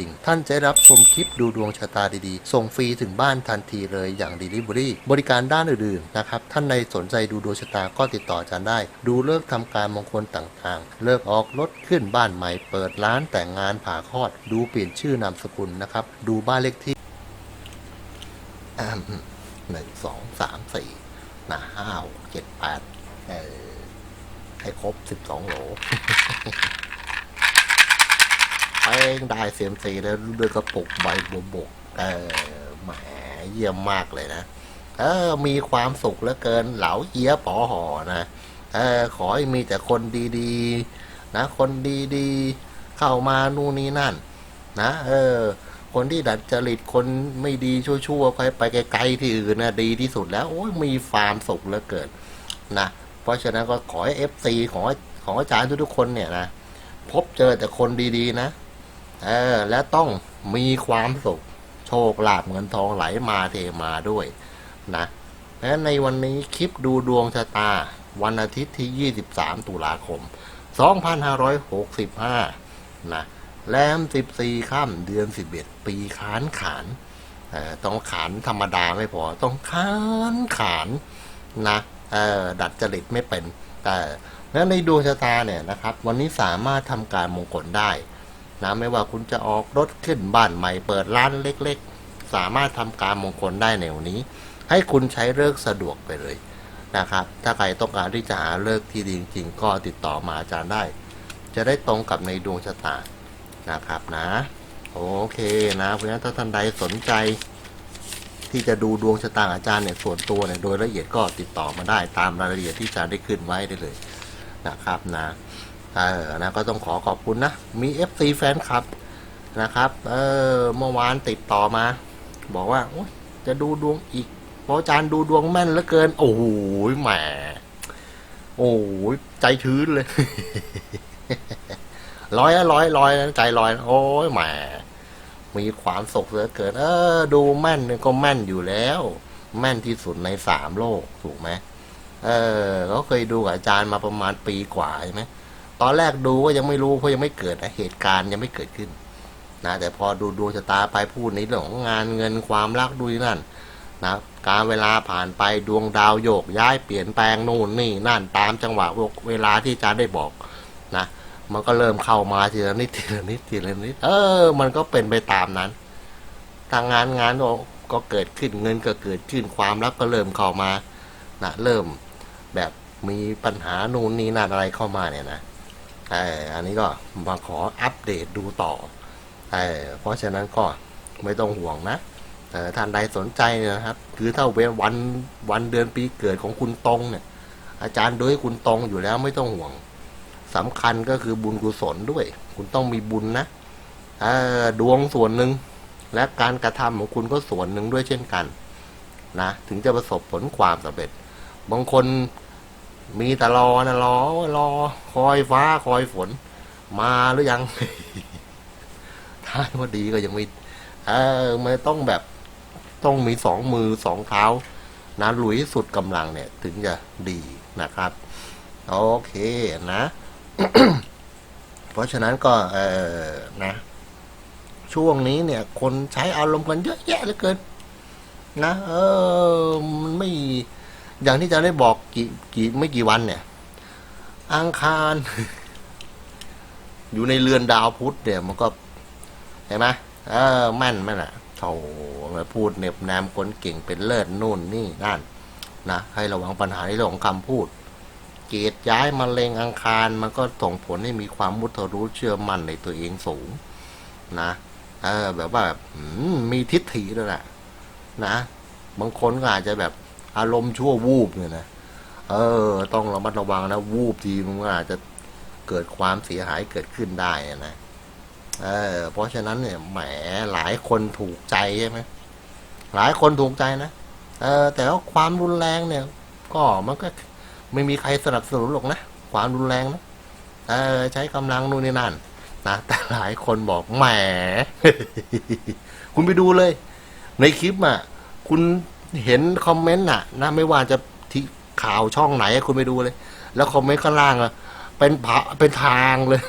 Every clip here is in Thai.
ดิ่ง ท่านจะได้รับชมคลิปดูดวงชะตาดีๆ ส่งฟรีถึงบ้านทันทีเลยอย่าง Delivery บริการด้านอื่นๆนะครับ ท่านใดสนใจดูดวงชะตาก็ติดต่ออาจารย์ได้ ดูเลิกษ์ทำการมงคลต่างๆ เลิกออกรถขึ้นบ้านใหม่ เปิดร้านแต่งงานผ่าคลอด ดูเปลี่ยนชื่อนามสกุลนะครับ ดูบ้านเลขที่หนึ่งสองสามสี่นะห้าหกเจ็ดแปดให้ครบสิบสองโหล เป้งได้เซียมซีแล้วด้วยกระปุกใบบวบกเออแหมเยี่ยมมากเลยนะ เออ มีความสุขเหลือเกินเหลาเอียปอหอนะเออขอให้มีแต่คนดีๆ นะ คนดีๆ เข้ามานู่นนี่นั่น นะเออ คนที่ดัดจริตคนไม่ดีชั่วๆไปไปไกลๆที่อื่นนะดีที่สุดแล้วโอ้ยมีความสุขเหลือเกินนะเพราะฉะนั้นก็ขอให้เอฟซีของของอาจารย์ทุกๆคนเนี่ยนะพบเจอแต่คนดีๆนะ เออ และต้องมีความสุข โชคลาภเงินทองไหลมาเทมาด้วยนะและในวันนี้คลิปดูดวงชะตา วันอาทิตย์ที่ 23 ตุลาคม 2565 นะแรม 14 ค่ำเดือน 11 ปีขานขานต้องขานธรรมดาไม่พอ ต้องขานขานนะเออดัดจริตไม่เป็น แต่แล้วในดวงชะตาเนี่ยนะครับ วันนี้สามารถทำการมงคลได้ นะไม่ว่าคุณจะออกรถขึ้นบ้านใหม่เปิดร้านเล็กๆ สามารถทำการมงคลได้ในวันนี้ ให้คุณใช้เลิกสะดวกไปเลยนะครับ ถ้าใครต้องการที่จะหาเลิกที่ดีจริงๆ ก็ติดต่อมาอาจารย์ได้ จะได้ตรงกับในดวงชะตานะครับนะ โอเคนะเพราะฉะนั้นถ้าท่านใดสนใจ ที่จะดูดวงชะตาอาจารย์เนี่ยส่วนตัวเนี่ยโดยละเอียดก็ติดต่อมาได้ตามรายละเอียดที่อาจารย์ได้ขึ้นไว้ได้เลยนะครับนะ เออนะก็ต้องขอขอบคุณนะ มี FC แฟนคลับนะครับ เออเมื่อวานติดต่อมา บอกว่าจะดูดวงอีกเพราะอาจารย์ดูดวงแม่นเหลือเกิน โอ้โหแหมโอ้โหใจชื้นเลยลอยอะลอยลอยนะใจลอย โอ้ยแหมมีความสุขเหลือเกิน เออ ดูแม่นก็แม่นอยู่แล้ว แม่นที่สุดในสามโลกถูกไหมเออเขาเคยดูกับอาจารย์มาประมาณปีกว่าใช่ไหม ตอนแรกดูก็ยังไม่รู้เพราะยังไม่เกิดนะเหตุการณ์ยังไม่เกิดขึ้นนะแต่พอดูดวงชะตาไปพูดในเรื่องของงานเงินความรักดูนั่นนะการเวลาผ่านไปดวงดาวโยกย้ายเปลี่ยนแปลงนู่นนี่นั่นตามจังหวะเวลาที่อาจารย์ได้บอกนะมันก็เริ่มเข้ามาทีละนิดทีละนิดทีละนิดเออ มันก็เป็นไปตามนั้นทางงานงานก็เกิดขึ้นเงินก็เกิดขึ้นความรักก็เริ่มเข้ามานะเริ่มแบบมีปัญหานู่นนี่นั่นอะไรเข้ามาเนี่ยนะ อออันนี้ก็มาขออัปเดตดูต่อเออเพราะฉะนั้นก็ไม่ต้องห่วงนะเออท่านใดสนใจนะครับ คือถ้าเววันวันเดือนปีเกิดของคุณตรงเนี่ย อาจารย์โดยคุณตรงอยู่แล้วไม่ต้องห่วงสำคัญก็คือบุญกุศลด้วย คุณต้องมีบุญนะดวงส่วนหนึ่งและการกระทำของคุณก็ส่วนหนึ่งด้วยเช่นกันนะถึงจะประสบผลความสำเร็จ บางคน มีแต่รอนะรอรอ คอยฟ้าคอยฝน มาหรือยังถ้าว่าดีก็ยังไม่เออมันต้องแบบต้องมีสองมือสองเท้านะลุยสุดกำลังเนี่ย ถึงจะดีนะครับ โอเคนะ เพราะฉะนั้นก็เออนะ ช่วงนี้เนี่ย คนใช้อารมณ์กันเยอะแยะเหลือเกิน นะ เออมันไม่ อย่างที่จะได้บอกกี่กี่ไม่กี่วันเนี่ย อังคาร อยู่ในเรือนดาวพุธเนี่ย มันก็เห็นไหมเออแม่นไหมล่ะโถมาพูดเน็บแนมคนเก่งเป็นเลิศนู่นนี่นั่นนะให้ระวังปัญหาในเรื่องของคำพูด เกตย้ายมาเลงอังคาร มันก็ส่งผลให้มีความมุทะรู้เชื่อมั่นในตัวเองสูง นะเออแบบว่าแบบมมีทิฏฐิด้วยแหละนะบางคนก็อาจจะแบบ อารมณ์ชั่ววูบเนี่ยนะเออ ต้องระมัดระวังนะวูบทีมันก็อาจจะเกิดความเสียหายเกิดขึ้นได้นะเออเพราะฉะนั้นเนี่ยแหมหลายคนถูกใจใช่ไหมหลายคนถูกใจนะเออแต่ว่าความรุนแรงเนี่ย ก็มันก็ไม่มีใครสนับสนุนหรอกนะความรุนแรงนะเออใช้กำลังนู่นนี่นั่นนะแต่หลายคนบอกแหมคุณไปดูเลย ในคลิปอะคุณ เห็นคอมเมนต์อะนะไม่ว่าจะที่ข่าวช่องไหนคุณไปดูเลย แล้วคอมเมนต์ข้างล่างอะเป็นผาเป็นทางเลย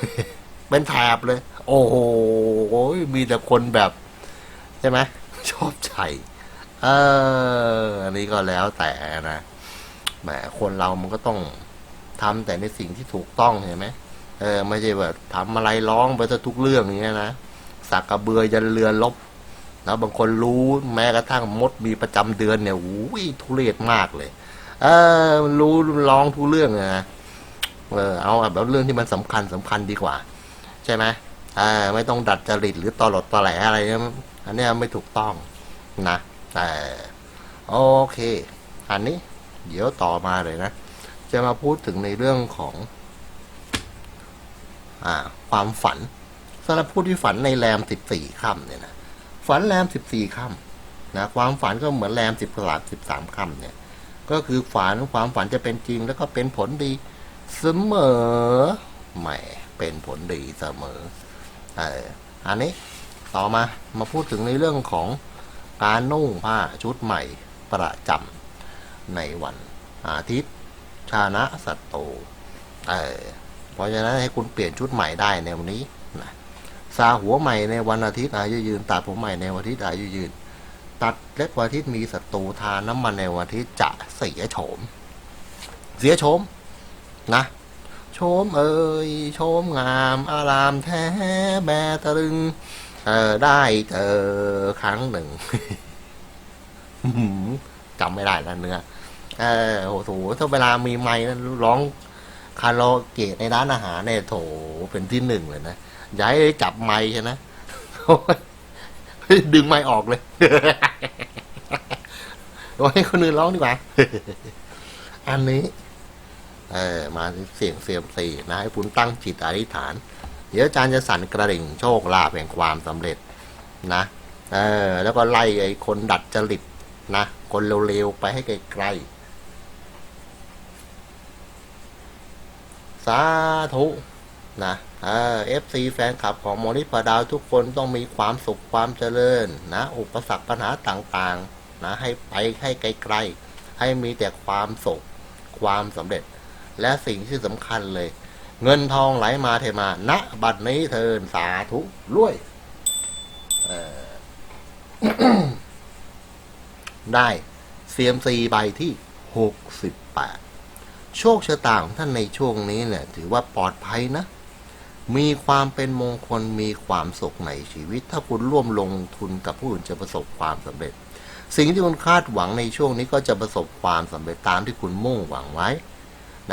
เป็นแถบเลย โอ้โหมีแต่คนแบบใช่ไหมชอบใจเอออันนี้ก็แล้วแต่นะแหมคนเรามันก็ต้องทำแต่ในสิ่งที่ถูกต้องเห็นไหมเออไม่ใช่แบบทำอะไรร้องไปซะทุกเรื่องอย่างเงี้ยนะสักกระเบือยันเรือลบ แล้วบางคนรู้แม้กระทั่งมดมีประจำเดือนเนี่ยอุ้ยทุเรศมากเลย เออรู้ร้องทุเรื่องนะเออเอาแบบเรื่องที่มันสำคัญสำคัญดีกว่า ใช่ไหมอ่าไม่ต้องดัดจริตหรือตลดตอแหลอะไรเนี่ยอันนี้ไม่ถูกต้องนะแต่โอเค อันนี้ เดี๋ยวต่อมาเลยนะ จะมาพูดถึงในเรื่องของ อ่า ความฝันสำหรับผู้ที่ฝันในแรมสิบสี่ค่ำเนี่ยนะ ฝันแรมสิบสี่ค่ำนะความฝันก็เหมือนแรมสิบสามสิบสามค่ำเนี่ยก็คือฝันความฝันจะเป็นจริงแล้วก็เป็นผลดีเสมอแหมเป็นผลดีเสมอเอออันนี้ต่อมามาพูดถึงในเรื่องของการนุ่งผ้าชุดใหม่ประจำในวันอาทิตย์ชานะสัตโตเออเพราะฉะนั้นให้คุณเปลี่ยนชุดใหม่ได้ในวันนี้ นะซาหัวใหม่ในวันอาทิตย์อายุยืน ตัดผมใหม่ในวันอาทิตย์อายุยืน ตัดเล็บวันอาทิตย์มีศัตรูทาน้ำมันในวันอาทิตย์จะเสียโฉม เสียโฉมนะโฉมเอ่ยโฉมงามอารามแท้แบตรึง เออได้เจอครั้งหนึ่งจำไม่ได้แล้วเนื้อเออโหโถถ้าเวลามีไม้ร้องคาราโอเกะในร้านอาหารเนี่ยโถเป็นที่หนึ่งเลยนะ อย้ายจับไม้ใช่ไหมดึงไม้ออกเลยโอ้ให้คนอื่นร้องดีกว่า อันนี้ เออมาเสียงเสียมสี่นะให้คุณตั้งจิตอธิษฐาน เดี๋ยวอาจารย์จะสั่นกระดิ่งโชคลาภแห่งความสำเร็จนะ เออ แล้วก็ไล่ไอ้คนดัดจริตนะ คนเร็วๆไปให้ไกลๆ สาธุ นะเอฟซีแฟนคลับของมอนิปดาวทุกคนต้องมีความสุขความเจริญนะ อุปสรรคปัญหาต่างๆนะให้ไปให้ไกลๆ ให้มีแต่ความสุขความสำเร็จ และสิ่งที่สำคัญเลย เงินทองไหลมาเทมาณบัดนี้เทินสาธุรวยได้เซียมซีใบที่หกสิบแปดโชคชะตาของท่านในช่วงนี้เนี่ย ถือว่าปลอดภัยนะ มีความเป็นมงคลมีความสุขในชีวิต ถ้าคุณร่วมลงทุนกับผู้อื่นจะประสบความสำเร็จ สิ่งที่คุณคาดหวังในช่วงนี้ก็จะประสบความสำเร็จตามที่คุณมุ่งหวังไว้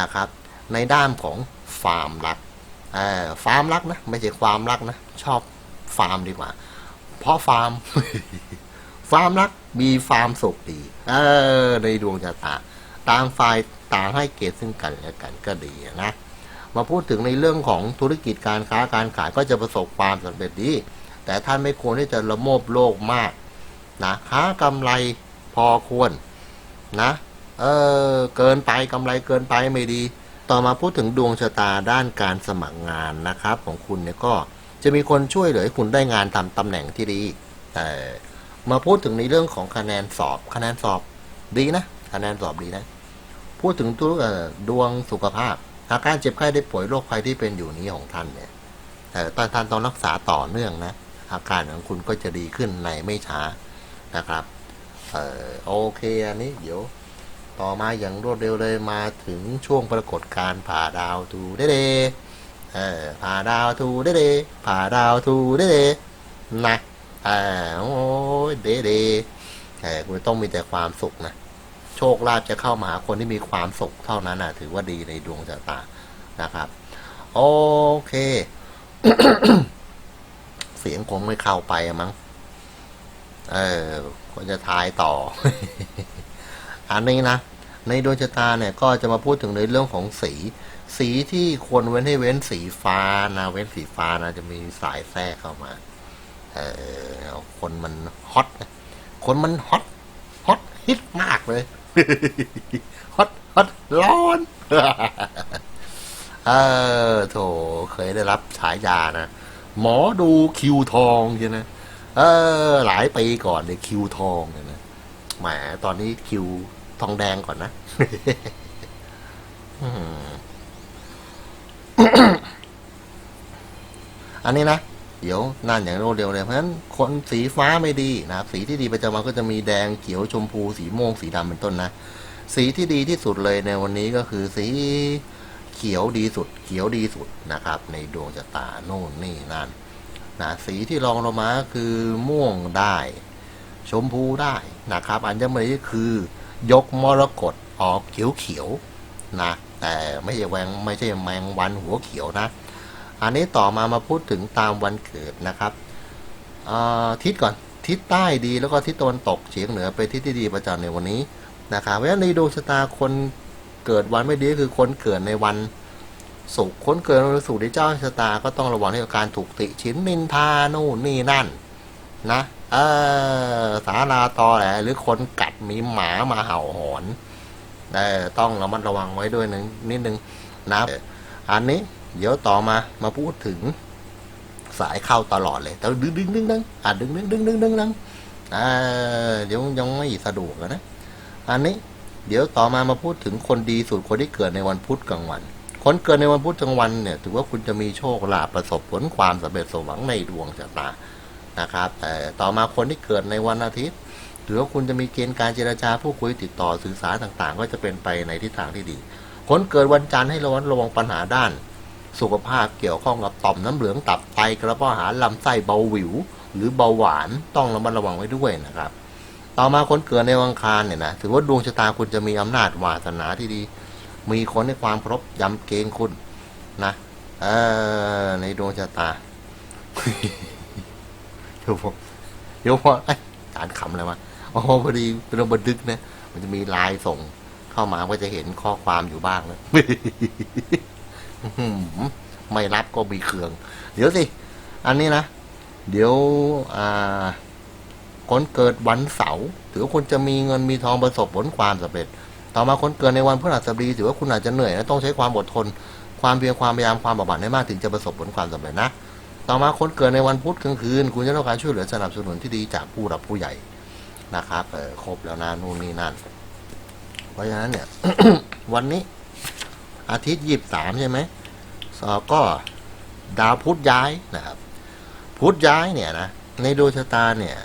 นะครับ ในด้านของฟาร์มรักเอ่อฟาร์มรักนะไม่ใช่ความรักนะ ชอบฟาร์มดีกว่า เพราะฟาร์มฟาร์มรักมีฟาร์มสุขดี เออ ในดวงชะตาต่างฝ่ายต่างให้เกียรติซึ่งกันและกันก็ดีนะ มาพูดถึงในเรื่องของธุรกิจการค้าการขายก็จะประสบความสำเร็จดี แต่ท่านไม่ควรที่จะละโมบโลกมากนะค้ากำไรพอควรนะ เออเกินไปกำไรเกินไปไม่ดี ต่อมาพูดถึงดวงชะตาด้านการสมัครงานนะครับ ของคุณเนี่ยก็จะมีคนช่วยเหลือให้คุณได้งานทำตำแหน่งที่ดีแต่มาพูดถึงในเรื่องของคะแนนสอบ คะแนนสอบดีนะคะแนนสอบดีนะ พูดถึงตัวดวงสุขภาพ อาการเจ็บไข้ได้ป่วยโรคภัยที่เป็นอยู่นี้ของท่านเนี่ยเอ่ตอนท่านต้องรักษาต่อเนื่องนะ อาการของคุณก็จะดีขึ้นในไม่ช้านะครับเออโอเคอันนี้เดี๋ยวต่อมาอย่างรวดเร็วเลยมาถึงช่วงปรากฏการผ่าดาวทูเดเดเออผ่าดาวทูเดเดผ่าดาวทูเดเดนะเอ่าโอ้ยเดเดเออคุณต้องมีแต่ความสุขนะ ชคลาภจะเข้ามาหาคนที่มีความสุขเท่านั้นนะถือว่าดีในดวงชะตานะครับ โอเค เสียงคงไม่เข้าไปมั้งเออควรจะทายต่อ อันนี้นะ ในดวงชะตาเนี่ย ก็จะมาพูดถึงในเรื่องของสี สีที่ควรเว้นให้เว้นสีฟ้านะเว้นสีฟ้านะจะมีสายแทรกเข้ามาเออคนมันฮอตคนมันฮอตฮอตฮิตมากเลย ฮอตฮอตร้อน เออโถเคยได้รับฉายานะ หมอดูคิวทองใช่ไหมเออ หลายปีก่อนเนี่ยคิวทองเนี่ยนะแหมตอนนี้คิวทองแดงก่อนนะอืมอันนี้นะ เดียวนั่นอย่างรวดเร็วเลยเพราะฉะนั้นคนสีฟ้าไม่ดีนะครับสีที่ดีประจำวันก็จะมีแดงเขียวชมพูสีม่วงสีดำเป็นต้นนะ สีที่ดีที่สุดเลยในวันนี้ก็คือสีเขียวดีสุด เขียวดีสุดนะครับ ในดวงชะตาโน่นนี่นั่นนะสีที่รองลงมาคือม่วงได้ ชมพูได้นะครับ อันจะไม่คือยกมรกตออกเขียวเขียวๆนะแต่ไม่ใช่แวงไม่ใช่แมงวันหัวเขียวนะ อันนี้ต่อมามาพูดถึงตามวันเกิดนะครับอาทิศก่อนทิศใต้ดีแล้วก็ทิศตะวันตกเฉียงเหนือเป็นทิศที่ดีประจำในวันนี้นะครับเพราะฉะนั้นในดวงชะตาคนเกิดวันไม่ดีคือคนเกิดในวันศุกร์คนเกิดในวันศุกร์ในเจ้าชะตาก็ต้องระวังในการถูกติชินนินทาโน่นนี่นั่นนะเออสาราตอแหละหรือคนกัดมีหมามาเห่าหอนต้องระมัดระวังไว้ด้วยนึงนิดนึงนะอันนี้ เดี๋ยวต่อมามาพูดถึงสายเข้าตลอดเลยแต่ดึงดึงดึงดึงอะดึงดึงดึงดึงดึงดึงอ่าเดี๋ยวยังไม่สะดวกนะ อันนี้ เดี๋ยวต่อมามาพูดถึงคนดีสุดคนที่เกิดในวันพุธกลางวัน คนเกิดในวันพุธกลางวันเนี่ย ถือว่าคุณจะมีโชคลาภประสบผลความสำเร็จสมหวังในดวงชะตานะครับ แต่ต่อมาคนที่เกิดในวันอาทิตย์ถือว่าคุณจะมีเกณฑ์การเจรจาพูดคุยติดต่อสื่อสารต่างๆ ก็จะเป็นไปในทิศทางที่ดี คนเกิดวันจันทร์ให้ระวังระวังปัญหาด้าน สุขภาพเกี่ยวข้องกับต่อมน้ำเหลืองตับไตกระเพาะอาหารลำไส้เบาหวิว หรือเบาหวานต้องระมัดระวังไว้ด้วยนะครับ ต่อมาคนเกิดในวังคารเนี่ยนะถือว่าดวงชะตาคุณจะมีอำนาจวาสนาที่ดี มีคนในความเคารพยำเกรงคุณนะเออในดวงชะตาเดี๋ยวผมเดี๋ยวพอไอ้ยการขำอะไรวะอ๋อพอดีเราบันทึกนะมันจะมีไลน์ส่งเข้ามาก็จะเห็นข้อความอยู่บ้างนะ ไม่รับก็มีเครือง เดี๋ยวสิ อันนี้นะ เดี๋ยวอ่าคนเกิดวันเสาร์ถือว่าคุณจะมีเงินมีทองประสบผลความสำเร็จ ต่อมาคนเกิดในวันพฤหัสบดีถือว่าคุณอาจจะเหนื่อยนะต้องใช้ความอดทน ความเพียรความพยายามความบากบั่นให้มากถึงจะประสบผลความสำเร็จนะ ต่อมาคนเกิดในวันพุธกลางคืน คุณจะต้องการช่วยเหลือสนับสนุนที่ดีจากผู้หลักผู้ใหญ่นะครับเออครบแล้วนะนู่นนี่นั่น เพราะฉะนั้นเนี่ย วันนี้ อาทิตย์ยี่สิบสามใช่ไหมสอก็ดาวพุธย้ายนะครับ พุธย้ายเนี่ยนะ ในดวงชะตาเนี่ย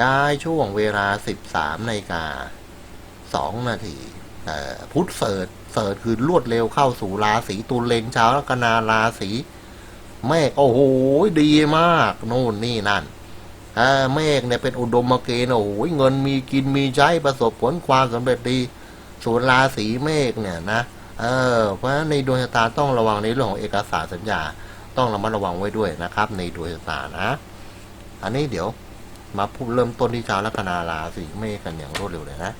ย้ายช่วงเวลาสิบสามนาฬิกาสองนาทีพุธเสิร์ชเสิร์ชคือรวดเร็วเข้าสู่ราศีตุลเลงเช้าล้วกนาราศีเมฆโอ้โหดีมากโน่นนี่นั่นเออเมฆเนี่ยเป็นอุดมเกณฑ์โอ้โหเงินมีกินมีใช้ประสบผลความสำเร็จดีส่วนราศีเมฆเนี่ยนะ เออเพราะฉะนั้นในดวงชะตาต้องระวังในเรื่องของเอกสารสัญญา ต้องระมัดระวังไว้ด้วยนะครับ ในดวงชะตานะ อันนี้เดี๋ยวมาพูดเริ่มต้นที่ชาวลัคนาราศีเมษกันอย่างรวดเร็วเลยนะ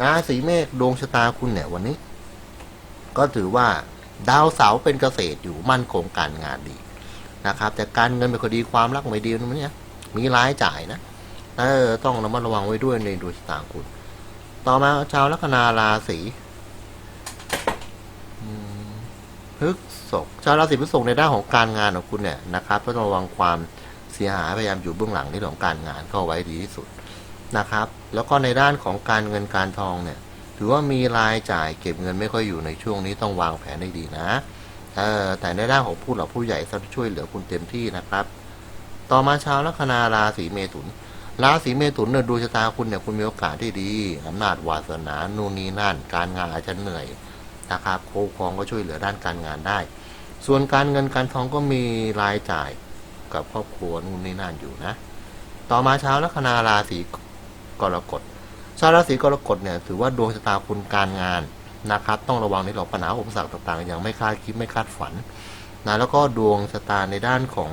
ราศีเมษดวงชะตาคุณเนี่ยวันนี้ ก็ถือว่าดาวเสาเป็นเกษตรอยู่มั่นคงการงานดีนะครับ แต่การเงินไม่ค่อยดีความรักไม่ดีนะเนี่ยมีรายจ่ายนะเออต้องระมัดระวังไว้ด้วยในดวงชะตาคุณ ต่อมาชาวลัคนาราศีอืม พฤษภชาวราศีพฤษภในด้านของการงานของคุณเนี่ยนะครับก็ต้องระวังความเสียหายพยายามอยู่เบื้องหลังในเรื่องของการงานเข้าไว้ดีที่สุดนะครับ แล้วก็ในด้านของการเงินการทองเนี่ยถือว่ามีรายจ่ายเก็บเงินไม่ค่อยอยู่ในช่วงนี้ต้องวางแผนให้ดีนะเออแต่ในด้านของผู้หลักผู้ใหญ่จะช่วยเหลือคุณเต็มที่นะครับ ต่อมาชาวลัคนาราศีเมถุน ราศีเมถุนเนี่ยดวงชะตาคุณเนี่ยคุณมีโอกาสที่ดีอำนาจวาสนานู่นนี่นั่น การงานอาจจะเหนื่อย นะครับโคครองก็ช่วยเหลือด้านการงานได้ ส่วนการเงินการทองก็มีรายจ่ายกับครอบครัวนู่นนี่นั่นอยู่นะ ต่อมาเช้าลัคนาราศีกรกฎชาวราศีกรกฎเนี่ยถือว่าดวงชะตาคุณการงานนะครับ ต้องระวังในเรื่องปัญหาอุปสรรคต่างๆ อย่างไม่คาดคิดไม่คาดฝันนะแล้วก็ดวงชะตาในด้านของ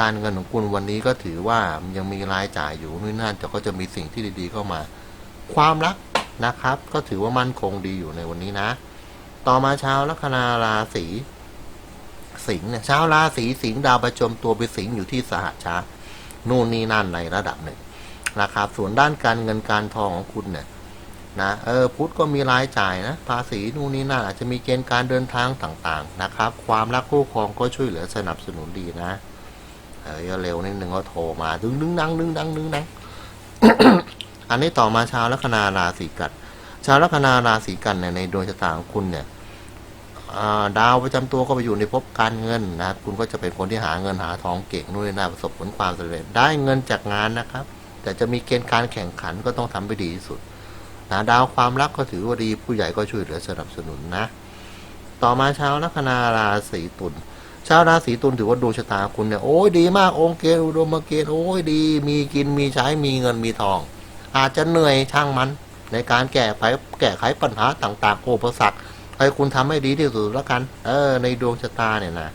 การเงินของคุณวันนี้ก็ถือว่ายังมีรายจ่ายอยู่นู่นนั่นแต่ก็จะมีสิ่งที่ดีๆเข้ามา ความรักนะครับ ก็ถือว่ามั่นคงดีอยู่ในวันนี้นะ ต่อมาชาวลัคนาราศีสิงห์เนี่ยชาวราศีสิงห์ดาวประจำตัวไปสิงห์อยู่ที่สหัชานู่นนี่นั่นในระดับหนึ่งนะครับส่วนด้านการเงินการทองของคุณเนี่ยนะเออพุทธก็มีรายจ่ายนะ ภาษีนู่นนี่นั่นอาจจะมีเกณฑ์การเดินทางต่างๆนะครับ ความรักคู่ครองก็ช่วยเหลือสนับสนุนดีนะเออเร็วนิดนึงก็โทรมาดึงดึงดังดึงดังดึงดังอันนี้ต่อมาชาวลัคนาราศีกันชาวลัคนาราศีกันเนี่ยในดวงชะตาของคุณเนี่ย ดาวประจำตัวก็ไปอยู่ในภพการเงินนะคุณก็จะเป็นคนที่หาเงินหาทองเก่งนู่นนี่นั่นประสบผลความสำเร็จได้เงินจากงานนะครับ แต่จะมีเกณฑ์การแข่งขันก็ต้องทำไปดีที่สุดนะดาวความรักก็ถือว่าดีผู้ใหญ่ก็ช่วยเหลือสนับสนุนนะ ต่อมาชาวลัคนาราศีตุลชาวราศีตุลถือว่าดวงชะตาคุณเนี่ยโอ้ยดีมากองค์เกณฑ์อุดมเกณฑ์โอ้ยดี มีกินมีใช้มีเงินมีทอง อาจจะเหนื่อยช่างมัน ในการแก้ไขแก้ไขปัญหาต่างๆอุปสรรค ให้คุณทำให้ดีที่สุดแล้วกัน เออ ในดวงชะตาเนี่ยนะ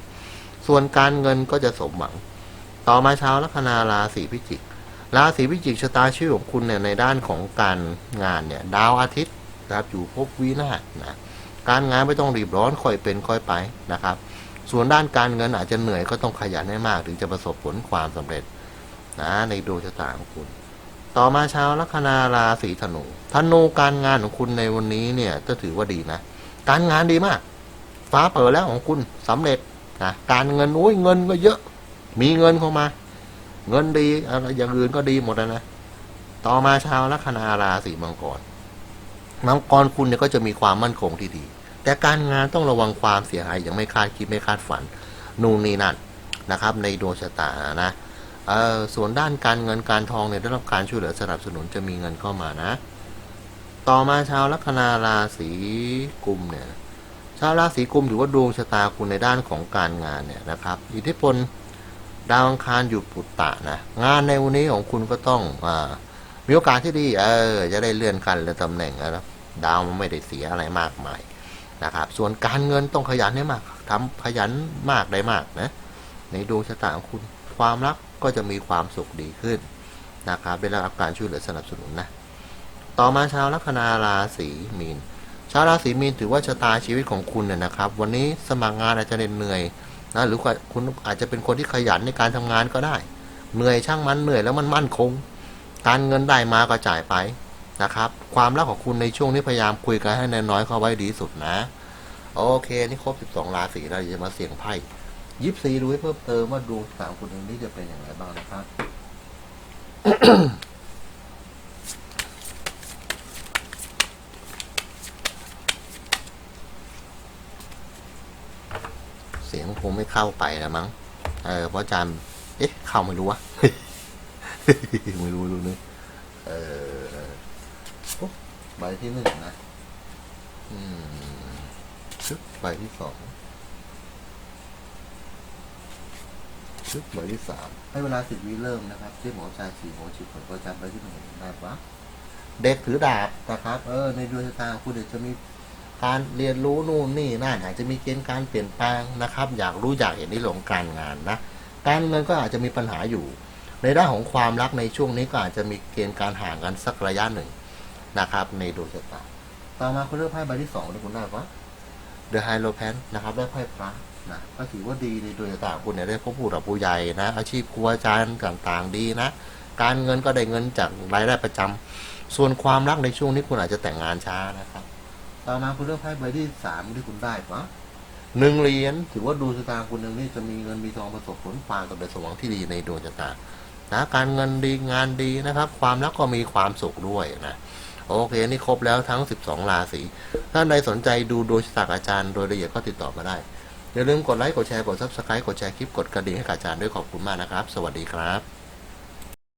ส่วนการเงินก็จะสมหวัง ต่อมาชาวลัคนาราศีพิจิก ราศีพิจิกชะตาชื่อของคุณเนี่ยในด้านของการงานเนี่ย ดาวอาทิตย์นะครับอยู่ภพวินาศนะ การงานไม่ต้องรีบร้อนค่อยเป็นค่อยไปนะครับ ส่วนด้านการเงินอาจจะเหนื่อยก็ต้องขยันให้มากถึงจะประสบผลความสำเร็จนะในดวงชะตาของคุณต่อมาชาวลัคนาราศีธนู ธนูการงานของคุณในวันนี้เนี่ยก็ถือว่าดีนะ การงานดีมาก ฟ้าเปิดแล้วของคุณสำเร็จนะการเงินโอ้ยเงินก็เยอะ มีเงินเข้ามา เงินดีอะไรอย่างอื่นก็ดีหมดแล้วนะต่อมาชาวลัคนาราศีมังกรมังกรคุณเนี่ยก็จะมีความมั่นคงที่ดี แต่การงานต้องระวังความเสียหายอย่างไม่คาดคิดไม่คาดฝัน นู่นนี่นั่นนะครับ ในดวงชะตานะเออส่วนด้านการเงินการทองเนี่ยได้รับการช่วยเหลือสนับสนุนจะมีเงินเข้ามานะ ต่อมาชาวลัคนาราศีกุมเนี่ยชาวราศีกุมถือว่าดวงชะตาคุณในด้านของการงานเนี่ยนะครับ อิทธิพลดาวอังคารอยู่ปุตตะนะงานในวันนี้ของคุณก็ต้องอามีโอกาสที่ดีเออจะได้เลื่อนขั้นเลื่อนตำแหน่งนะครับดาวมันไม่ได้เสียอะไรมากมายนะครับ ส่วนการเงินต้องขยันให้มากทำขยันมากได้มากนะในดวงชะตาของคุณความรักก็จะมีความสุขดีขึ้นนะครับได้รับการช่วยเหลือสนับสนุนนะ ต่อมาชาวลัคนาราศีมีน ชาวราศีมีนถือว่าชะตาชีวิตของคุณเนี่ยนะครับ วันนี้สมัครงานอาจจะเหนื่อยนะหรือคุณอาจจะเป็นคนที่ขยันในการทำงานก็ได้ เหนื่อยช่างมันเหนื่อยแล้วมันมั่นคง การเงินได้มาก็จ่ายไปนะครับ ความรักของคุณในช่วงนี้พยายามคุยกันให้น้อยๆเข้าไว้ดีสุดนะ โอเค นี่ครบ 12 ราศีแล้วเดี๋ยวจะมาเสี่ยงไพ่ยิปซีดูให้เพิ่มเติมว่าดวงสามคนหนึ่งนี่จะเป็นอย่างไรบ้างนะครับ สียงคงไม่เข้าไปแล้วมั้ง เออเพราะอาจารย์เอ๊ะ เข้าไม่รู้วะ ไม่รู้รู้นึกเออโอ๊ะใบที่หนึ่งนะ อืมชึบใบที่สองชึบใบที่สามให้เวลาสิบวิเริ่มนะครับที่หมอชายสี่หมอชิบผลประจำใบที่หนึ่งได้ปะเด็กถือดาบนะครับ เออ ในดวงชะตาคุณเด็กจะมี การเรียนรู้นู่นนี่นั่นอาจจะมีเกณฑ์การเปลี่ยนแปลงนะครับ อยากรู้อยากเห็นในเรื่องการงานนะการเงินก็อาจจะมีปัญหาอยู่ ในด้านของความรักในช่วงนี้ก็อาจจะมีเกณฑ์การห่างกันสักระยะหนึ่งนะครับ ในดวงชะตาต่อมาคุณเลือกไพ่ใบที่สองเลยคุณได้ปะเดอะไฮโลแพนนะครับได้ไพ่พระนะก็ถือว่าดีในดวงชะตาคุณเนี่ยได้พบผู้หลักผู้ใหญ่นะ อาชีพครูอาจารย์ต่างๆ ดีนะ การเงินก็ได้เงินจากรายได้ประจำส่วนความรักในช่วงนี้คุณอาจจะแต่งงานช้านะครับ ต่อมาคุณเลือกไพ่ใบที่สามที่คุณได้ปะหนึ่งเหรียญถือว่าดวงชะตาคุณหนึ่งนี่จะมีเงินมีทองประสบผลความสำเร็จสมหวังที่ดีในดวงชะตานะการเงินดีงานดีนะครับ ความรักก็มีความสุขด้วยนะโอเคนี่ครบแล้วทั้ง 12 ราศีถ้าใดสนใจดูโดยชะตาอาจารย์โดยละเอียดก็ติดต่อมาได้ อย่าลืมกดไลค์กดแชร์กด subscribe กดแชร์คลิปกดกระดิ่งให้กับอาจารย์ด้วยขอบคุณมากนะครับ สวัสดีครับ